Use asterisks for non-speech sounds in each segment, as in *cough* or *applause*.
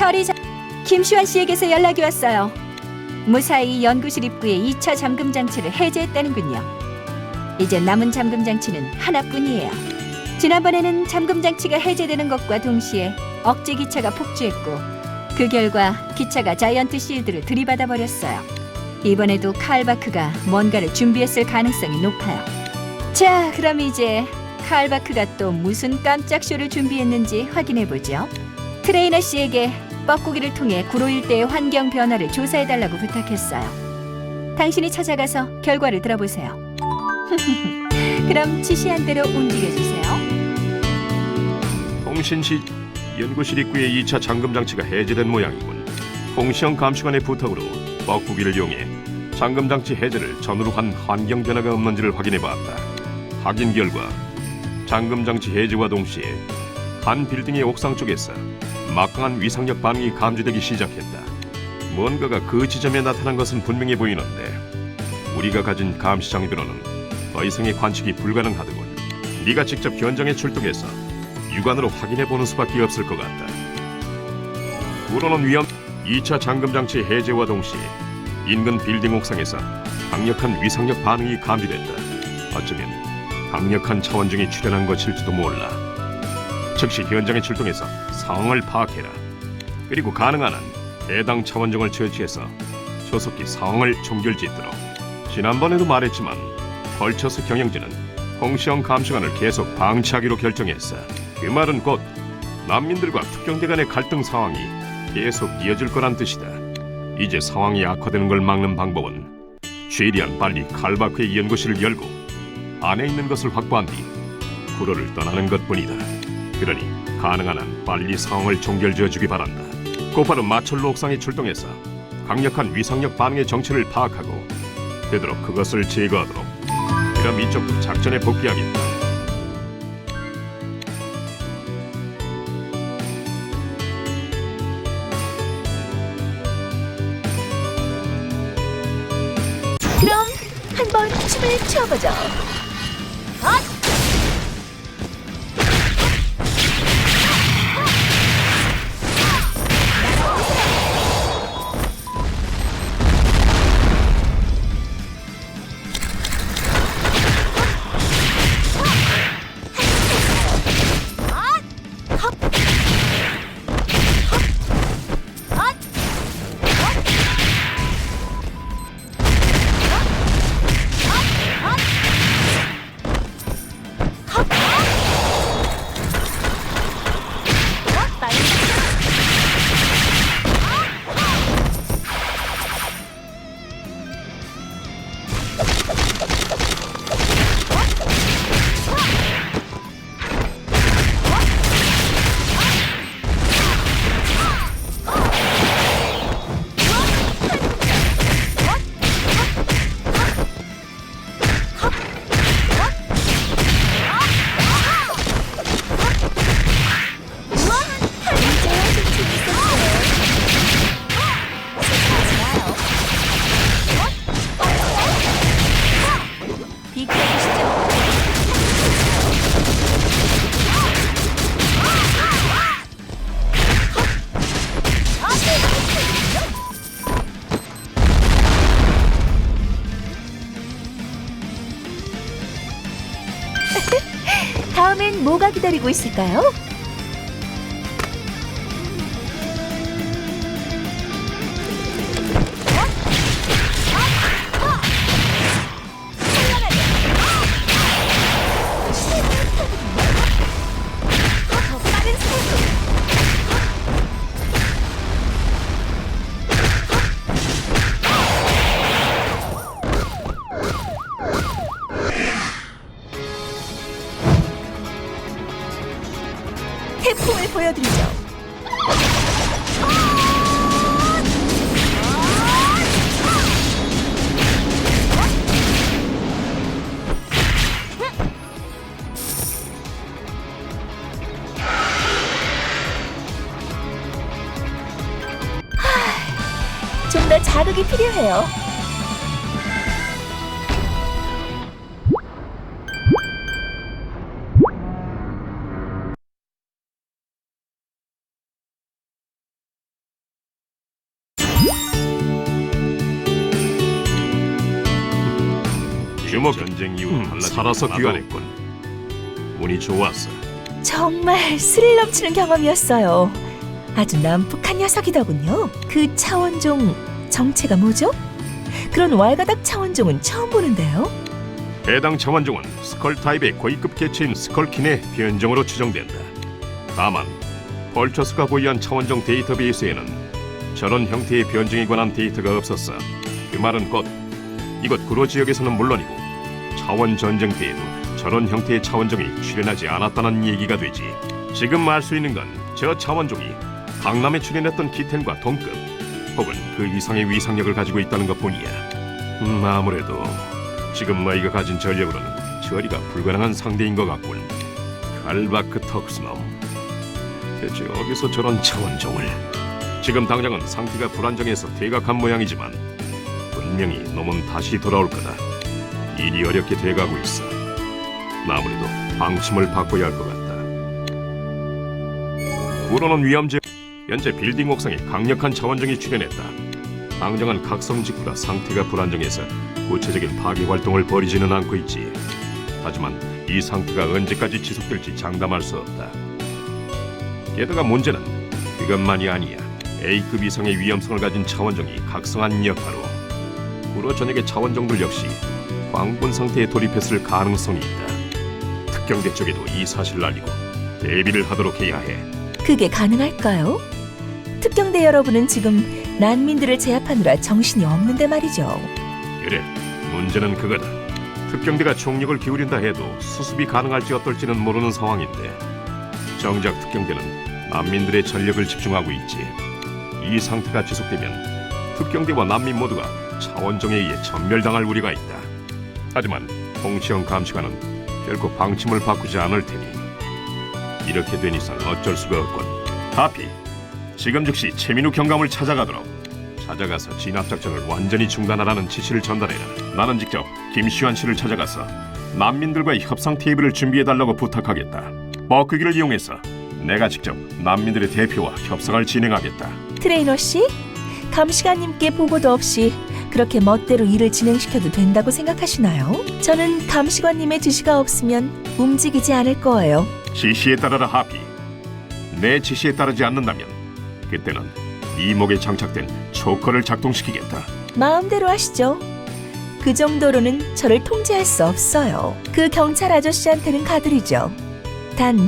처리 자... 김시환 씨에게서 연락이 왔어요. 무사히 연구실 입구에 2차 잠금 장치를 해제했다는군요. 이제 남은 잠금 장치는 하나뿐이에요. 지난번에는 잠금 장치가 해제되는 것과 동시에 억제 기차가 폭주했고 그 결과 기차가 자이언트 실드를 들이받아 버렸어요. 이번에도 칼바크가 뭔가를 준비했을 가능성이 높아요. 자, 그럼 이제 칼바크가 또 무슨 깜짝 쇼를 준비했는지 확인해 보죠. 트레이너 씨에게 뻐꾸기를 통해 구로 일대의 환경 변화를 조사해 달라고 부탁했어요. 당신이 찾아가서 결과를 들어보세요. *laughs* 그럼 지시한 대로 움직여 주세요. 통신시 연구실 입구에 2차 잠금 장치가 해제된 모양이군. 통시형 감시관의 부탁으로 뻐꾸기를 이용해 잠금 장치 해제를 전후로 한 환경 변화가 없는지를 확인해 봤다. 확인 결과 잠금 장치 해제와 동시에 한 빌딩의 옥상 쪽에서 막강한 위상력 반응이 감지되기 시작했다. 뭔가가 그 지점에 나타난 것은 분명해 보이는데 우리가 가진 감시 장비로는 더 이상의 관측이 불가능하더군. 네가 직접 현장에 출동해서 육안으로 확인해 보는 수밖에 없을 것 같다. 우로는 위험 2차 잠금 장치 해제와 동시에 인근 빌딩 옥상에서 강력한 위상력 반응이 감지됐다. 어쩌면 강력한 차원중이 출현한 것일지도 몰라. 즉시 현장에 출동해서 상황을 파악해라. 그리고 가능한 한 해당 차원중을 처치해서 조속히 상황을 종결짓도록. 지난번에도 말했지만 벌처스 경영진은 홍시영 감시관을 계속 방치하기로 결정했어. 그 말은 곧 난민들과 특경대 간의 갈등 상황이 계속 이어질 거란 뜻이다. 이제 상황이 악화되는 걸 막는 방법은 최대한 빨리 칼바크의 연구실을 열고 안에 있는 것을 확보한 뒤 구로를 떠나는 것뿐이다. 그러니 가능한 한 빨리 상황을 종결지어 주기 바란다. 곧바로 마철로 옥상에 출동해서 강력한 위상력 반응의 정체를 파악하고 되도록 그것을 제거하도록. 그럼 이쪽도 작전에 복귀하겠다. 한번 춤을 춰보죠. 기다리고 있을까요? 태풍을 보여드리죠. 좀 더 자극이 필요해요. 살아서 나타냈군. 운이 좋았어. 정말 스릴 넘치는 경험이었어요. 아주 난폭한 녀석이더군요. 그 차원종 정체가 뭐죠? 그런 왈가닥 차원종은 처음 보는데요. 해당 차원종은 스컬 타입의 고위급 개체인 스컬킨의 변종으로 추정된다. 다만 펄처스가 보유한 차원종 데이터베이스에는 저런 형태의 변종에 관한 데이터가 없었어. 그 말은 곧 이곳 구로 지역에서는 물론이고 차원 전쟁 때에도 저런 형태의 차원종이 출현하지 않았다는 얘기가 되지. 지금 말수 있는 건 저 차원종이 강남에 출현했던 기텐과 동급 혹은 그 이상의 위상력을 가지고 있다는 것뿐이야. 음, 아무래도 지금 너희가 가진 전력으로는 처리가 불가능한 상대인 것 같군. 칼바크 턱스놈. 대체 어디서 저런 차원종을? 지금 당장은 상태가 불안정해서 퇴각한 모양이지만 분명히 놈은 다시 돌아올 거다. 일이 어렵게 돼가고 있어. 아무래도 방침을 바꿔야 할 것 같다. 구로는 위험지 현재 빌딩 옥상에 강력한 차원종이 출현했다. 당장은 각성 직후라 상태가 불안정해서 구체적인 파괴 활동을 벌이지는 않고 있지. 하지만 이 상태가 언제까지 지속될지 장담할 수 없다. 게다가 문제는 그것만이 아니야. A급 이상의 위험성을 가진 차원종이 각성한 여파로 구로 전역의 차원종들 역시 광분 상태에 돌입했을 가능성이 있다. 특경대 쪽에도 이 사실을 알리고 대비를 하도록 해야 해. 그게 가능할까요? 특경대 여러분은 지금 난민들을 제압하느라 정신이 없는데 말이죠. 그래, 문제는 그거다. 특경대가 총력을 기울인다 해도 수습이 가능할지 어떨지는 모르는 상황인데 정작 특경대는 난민들의 전력을 집중하고 있지. 이 상태가 지속되면 특경대와 난민 모두가 차원정에 의해 전멸당할 우려가 있다. 하지만 홍치영 감시관은 결코 방침을 바꾸지 않을 테니 이렇게 된 이상 어쩔 수가 없군. 하피, 지금 즉시 최민우 경감을 찾아가도록 찾아가서 진압 작전을 완전히 중단하라는 지시를 전달해라. 나는 직접 김시환 씨를 찾아가서 난민들과의 협상 테이블을 준비해 달라고 부탁하겠다. 버크기를 이용해서 내가 직접 난민들의 대표와 협상을 진행하겠다. 트레이너 씨, 감시관님께 보고도 없이 그렇게 멋대로 일을 진행시켜도 된다고 생각하시나요? 저는 감시관님의 지시가 없으면 움직이지 않을 거예요. 지시에 따라라 하피. 내 지시에 따르지 않는다면 그때는 네 목에 장착된 초커를 작동시키겠다. 마음대로 하시죠. 그 정도로는 저를 통제할 수 없어요. 그 경찰 아저씨한테는 가드리죠. 단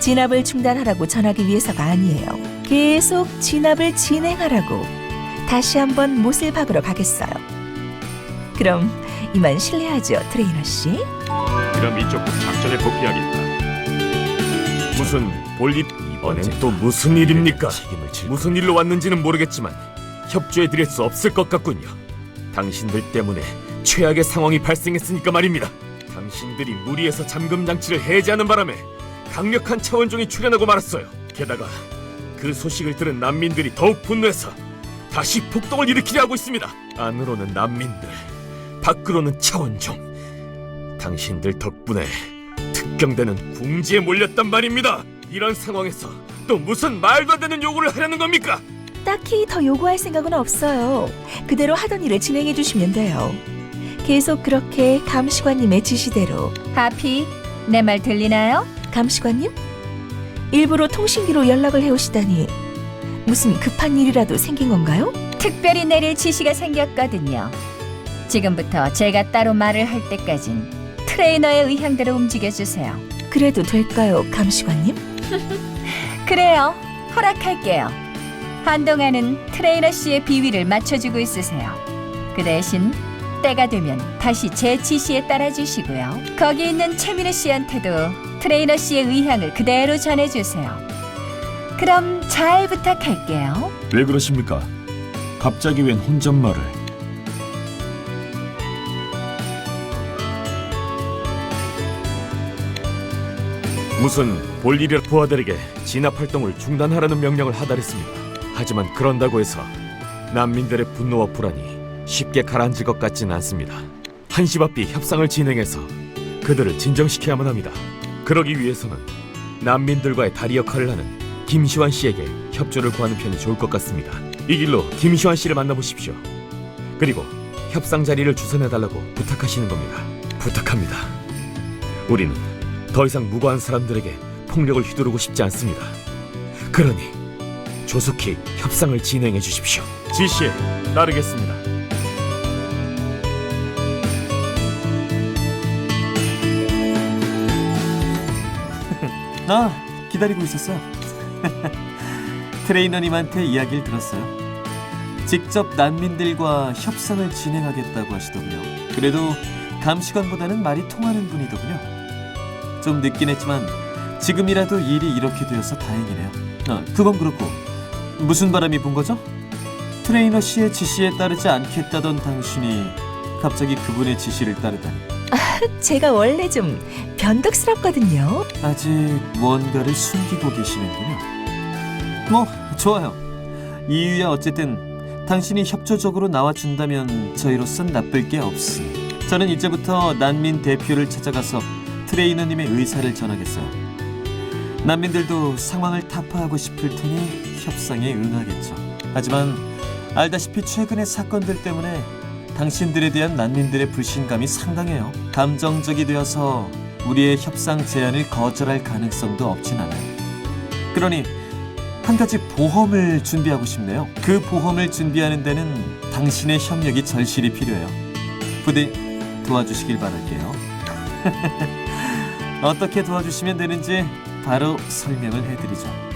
진압을 중단하라고 전하기 위해서가 아니에요. 계속 진압을 진행하라고 다시 한번 못을 박으러 가겠어요. 그럼 이만 실례하죠, 트레이너 씨. 그럼 이쪽도 작전에 복귀하겠다. 무슨 볼일 이번엔 또 무슨 일입니까? 무슨 일로 왔는지는 모르겠지만 협조해 드릴 수 없을 것 같군요. 당신들 때문에 최악의 상황이 발생했으니까 말입니다. 당신들이 무리해서 잠금 장치를 해제하는 바람에 강력한 차원종이 출현하고 말았어요. 게다가 그 소식을 들은 난민들이 더욱 분노해서 다시 폭동을 일으키려 하고 있습니다. 안으로는 난민들, 밖으로는 차원종. 당신들 덕분에 특경대는 궁지에 몰렸단 말입니다. 이런 상황에서 또 무슨 말도 안 되는 요구를 하려는 겁니까? 딱히 더 요구할 생각은 없어요. 그대로 하던 일을 진행해 주시면 돼요. 계속 그렇게 감시관님의 지시대로 하피, 내 말 들리나요? 감시관님? 일부러 통신기로 연락을 해오시다니 무슨 급한 일이라도 생긴 건가요? 특별히 내릴 지시가 생겼거든요. 지금부터 제가 따로 말을 할 때까진 트레이너의 의향대로 움직여 주세요. 그래도 될까요, 감시관님? *laughs* 그래요. 허락할게요. 한동안은 트레이너 씨의 비위를 맞춰주고 있으세요. 그 대신 때가 되면 다시 제 지시에 따라주시고요. 거기 있는 최민우 씨한테도 트레이너 씨의 의향을 그대로 전해주세요. 그럼 잘 부탁할게요. 왜 그러십니까? 갑자기 웬 혼잣말을? 무슨 볼일이라 부하들에게 진압 활동을 중단하라는 명령을 하달했습니다. 하지만 그런다고 해서 난민들의 분노와 불안이 쉽게 가라앉을 것 같지는 않습니다. 한시바삐 협상을 진행해서 그들을 진정시켜야만 합니다. 그러기 위해서는 난민들과의 다리 역할을 하는 김시환 씨에게 협조를 구하는 편이 좋을 것 같습니다. 이 길로 김시환 씨를 만나보십시오. 그리고 협상 자리를 주선해달라고 부탁하시는 겁니다. 부탁합니다. 우리는 더 이상 무고한 사람들에게 폭력을 휘두르고 싶지 않습니다. 그러니 조속히 협상을 진행해 주십시오. 지시에 따르겠습니다. 아, 기다리고 있었어요. *laughs* 트레이너님한테 이야기를 들었어요. 직접 난민들과 협상을 진행하겠다고 하시더군요. 그래도 감시관보다는 말이 통하는 분이더군요. 좀 늦긴 했지만 지금이라도 일이 이렇게 되어서 다행이네요. 아, 그건 그렇고 무슨 바람이 분 거죠? 트레이너 씨의 지시에 따르지 않겠다던 당신이 갑자기 그분의 지시를 따르다니 *laughs* 제가 원래 좀 변덕스럽거든요. 아직 뭔가를 숨기고 계시는군요. 뭐 좋아요. 이유야 어쨌든 당신이 협조적으로 나와준다면 저희로선 나쁠 게 없으니 저는 이제부터 난민 대표를 찾아가서 트레이너님의 의사를 전하겠어요. 난민들도 상황을 타파하고 싶을 테니 협상에 응하겠죠. 하지만 알다시피 최근의 사건들 때문에 당신들에 대한 난민들의 불신감이 상당해요. 감정적이 되어서 우리의 협상 제안을 거절할 가능성도 없진 않아요. 그러니 한 가지 보험을 준비하고 싶네요. 그 보험을 준비하는 데는 당신의 협력이 절실히 필요해요. 부디 도와주시길 바랄게요. *laughs* 어떻게 도와주시면 되는지 바로 설명을 해드리죠.